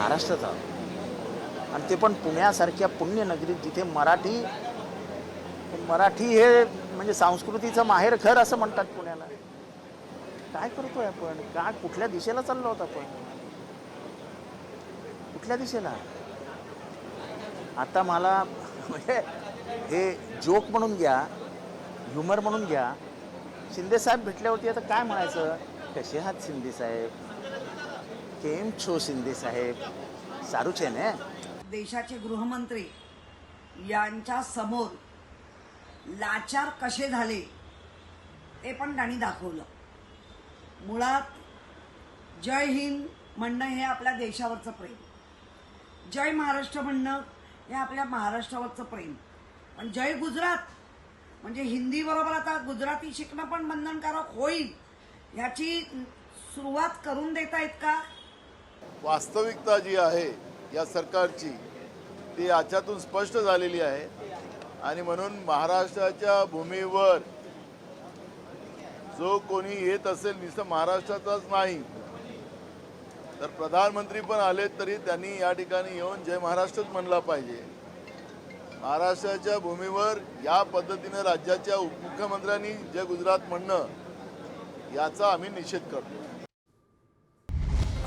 महाराष्ट्रात आहोत आणि ते पण पुण्यासारख्या पुण्यनगरीत जिथे मराठी मराठी हे म्हणजे संस्कृतीचं माहेर घर असं म्हणतात पुण्याला. काय करतोय आपण? काय कुठल्या दिशेला चाललो आहोत आपण? कुठल्या दिशेला? आता मला म्हणजे हे जोक म्हणून घ्या ह्युमर म्हणून घ्या. शिंदेसाहेब भेटल्यावरती आता काय म्हणायचं? कसे आहात शिंदे केम छो शिंदे साहेब सारूच आहे ना देशाचे गृहमंत्री यांच्या समोर लाचार कसे झाले ते पण त्यांनी दाखवलं. मुळात जय हिंद म्हणणं हे आपल्या देशावरचं प्रेम. जय महाराष्ट्र म्हणणं हे आपल्या महाराष्ट्रावरचं प्रेम. पण जय गुजरात म्हणजे हिंदीबरोबर आता गुजराती शिकणं पण बंधनकारक होईल ह्याची सुरुवात करून देता येत का? वास्तविकता जी आहे या सरकारची ती याच्यातून स्पष्ट झालेली आहे. आणि म्हणून महाराष्ट्राच्या भूमीवर जो कोणी येत असेल नुसतं महाराष्ट्राचाच नाही तर प्रधानमंत्री पण आले तरी त्यांनी या ठिकाणी येऊन जय महाराष्ट्रच म्हणला पाहिजे. महाराष्ट्राच्या भूमीवर या पद्धतीनं राज्याच्या उपमुख्यमंत्र्यांनी जय गुजरात म्हणणं याचा आम्ही निषेध करतो.